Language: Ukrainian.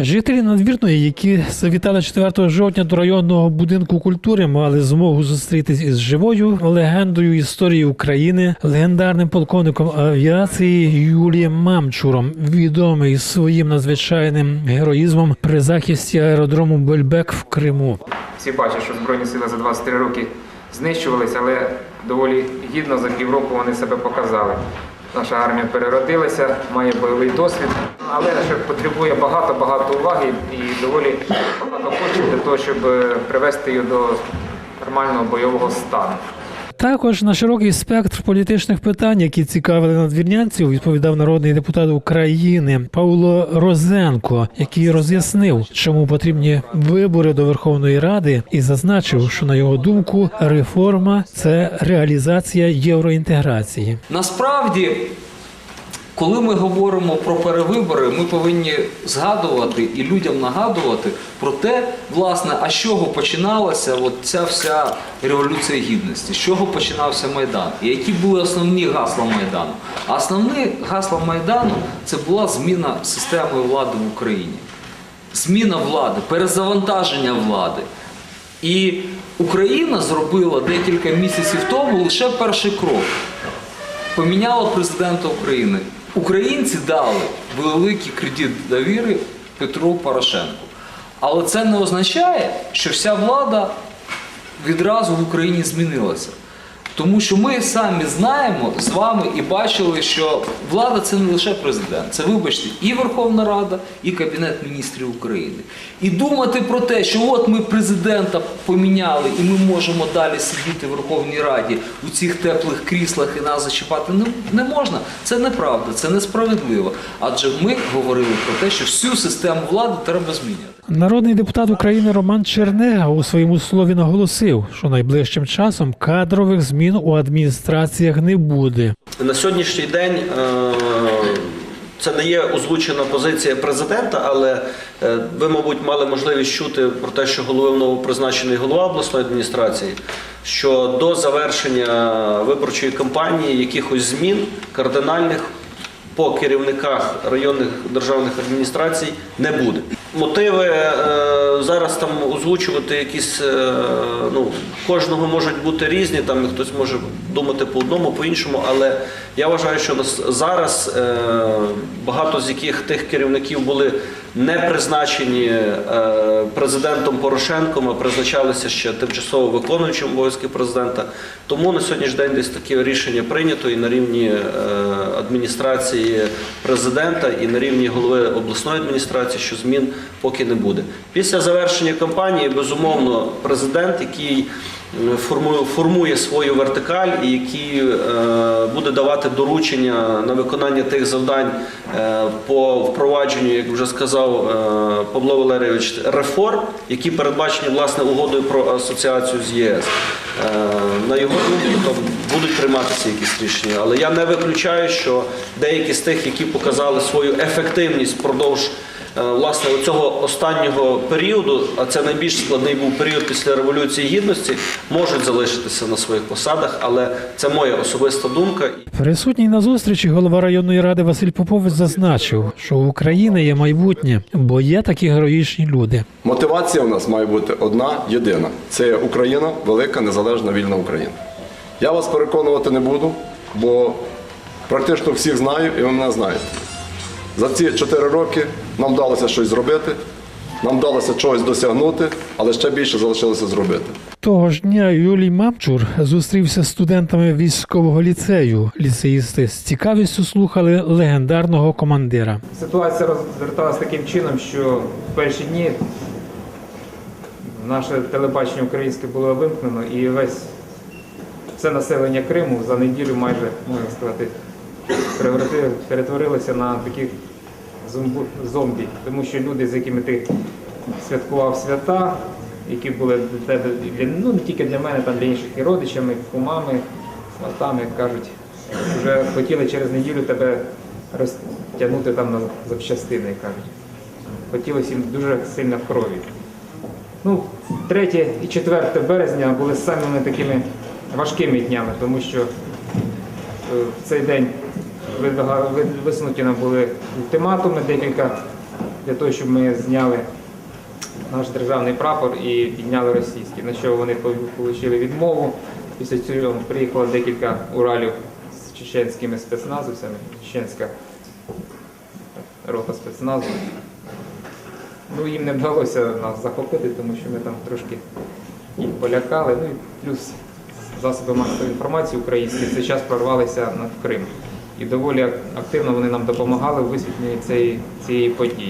Жителі надвірної, які завітали 4 жовтня до районного будинку культури, мали змогу зустрітись із живою легендою історії України, легендарним полковником авіації Юлієм Мамчуром, відомий своїм надзвичайним героїзмом при захисті аеродрому Бельбек в Криму. Всі бачать, що Збройні сили за 23 роки знищувалися, але доволі гідно за півроку вони себе показали. Наша армія переродилася, має бойовий досвід, але ще потребує багато-багато уваги і доволі багато коштів для того, щоб е, привести її до нормального бойового стану. Також на широкий спектр політичних питань, які цікавили надвірнянців, відповідав народний депутат України Павло Розенко, який роз'яснив, чому потрібні вибори до Верховної Ради, і зазначив, що на його думку реформа це реалізація євроінтеграції. Насправді, коли ми говоримо про перевибори, ми повинні згадувати і людям нагадувати про те, власне, а з чого починалася от ця вся революція гідності, з чого починався Майдан, і які були основні гасла Майдану. А основні гасла Майдану це була зміна системи влади в Україні. Зміна влади, перезавантаження влади. І Україна зробила декілька місяців тому лише перший крок поміняла президента України. Українці дали великий кредит довіри Петру Порошенку. Але це не означає, що вся влада відразу в Україні змінилася. Тому що ми самі знаємо з вами і бачили, що влада це не лише президент, це, вибачте, і Верховна Рада, і Кабінет міністрів України. І думати про те, що от ми президента поміняли, і ми можемо далі сидіти в Верховній Раді у цих теплих кріслах і нас зачіпати не, не можна. Це неправда, це несправедливо. Адже ми говорили про те, що всю систему влади треба зміняти. Народний депутат України Роман Чернега у своєму слові наголосив, що найближчим часом кадрових змін у адміністраціях не буде. На сьогоднішній день е, це не є озвучена позиція президента, але е, ви, мабуть, мали можливість чути про те, що головою новопризначений голова обласної адміністрації, що до завершення виборчої кампанії якихось змін кардинальних по керівниках районних державних адміністрацій не буде. Мотиви е, зараз там озвучувати якісь, е, ну, кожного можуть бути різні, там хтось може думати по одному, по іншому, але я вважаю, що нас зараз е, багато з яких тих керівників були не призначені президентом Порошенком, а призначалися ще тимчасово виконуючим обов'язки президента. Тому на сьогоднішній день десь таке рішення прийнято і на рівні адміністрації президента, і на рівні голови обласної адміністрації, що змін поки не буде. Після завершення кампанії, безумовно, президент, який формує, формує свою вертикаль і який е, буде давати доручення на виконання тих завдань е, по впровадженню, як вже сказав е, Павло Валерійович, реформ, які передбачені власне угодою про асоціацію з ЄС. На його думку там будуть прийматися якісь рішення, але я не виключаю, що деякі з тих, які показали свою ефективність впродовж власне цього останнього періоду, а це найбільш складний був період після революції гідності, можуть залишитися на своїх посадах, але це моя особиста думка. Присутній на зустрічі голова районної ради Василь Попович зазначив, що у України є майбутнє, бо є такі героїчні люди. Мотивація у нас має бути одна єдина. Це Україна, велика, незалежна, вільна Україна. Я вас переконувати не буду, бо практично всіх знаю і ви мене знаєте. За ці чотири роки нам вдалося щось зробити, нам вдалося чогось досягнути, але ще більше залишилося зробити. Того ж дня Юлій Мамчур зустрівся з студентами військового ліцею. Ліцеїсти з цікавістю слухали легендарного командира. Ситуація розверталася таким чином, що в перші дні наше телебачення українське було вимкнено і весь все населення Криму за неділю майже, можна сказати, перетворилося на таких зомбі, тому що люди, з якими ти святкував свята, які були для тебе, ну не тільки для мене, там для інших і родичами, кумами, сватами, як кажуть, вже хотіли через неділю тебе розтягнути там на запчастини, як кажуть. Хотілося їм дуже сильно в крові. Ну, 3 і 4 березня були самими такими важкими днями, тому що е, в цей день висунуті нам були ультиматуми, декілька для того, щоб ми зняли наш державний прапор і підняли російський. На що вони отримали відмову. Після цього приїхало декілька уралів з чеченськими спецназовцями, чеченська рота спецназу. Ну, їм не вдалося нас захопити, тому що ми там трошки їх полякали. Ну і плюс засоби масової інформації українські в цей час прорвалися на Крим. І доволі активно вони нам допомагали у висвітленні цієї, цієї події.